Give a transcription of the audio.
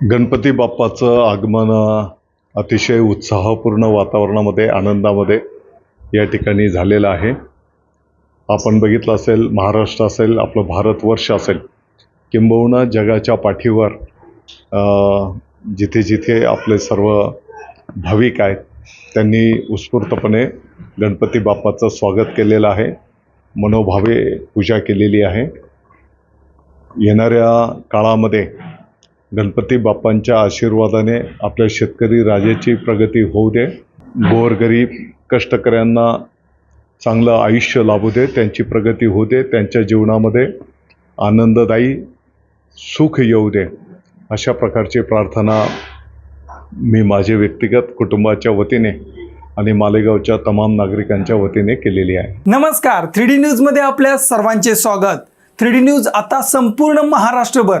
गणपती बाप्पाचं आगमन अतिशय उत्साहपूर्ण वातावरणामध्ये आनंदामध्ये या ठिकाणी झालेलं आहे. आपण बघितलं असेल महाराष्ट्र असेल आपलं भारतवर्ष असेल किंबहुना जगाच्या पाठीवर जिथे जिथे आपले सर्व भाविक आहेत त्यांनी उत्स्फूर्तपणे गणपती बाप्पाचं स्वागत केलेलं आहे मनोभावे पूजा केलेली आहे. येणाऱ्या काळामध्ये गणपती बाप्पांच्या आशीर्वादाने आपल्या शेतकरी राजाची प्रगती होऊ दे. गोरगरीब कष्टकऱ्यांना चांगलं आयुष्य लाभू दे. त्यांची प्रगती होऊ दे. त्यांच्या जीवनामध्ये आनंददायी सुख येऊ दे. अशा प्रकारची प्रार्थना मी माझे व्यक्तिगत कुटुंबाच्या वतीने आणि मालेगावच्या तमाम नागरिकांच्या वतीने केलेली आहे. नमस्कार. थ्री डी न्यूजमध्ये आपल्या सर्वांचे स्वागत. थ्री डी न्यूज आता संपूर्ण महाराष्ट्रभर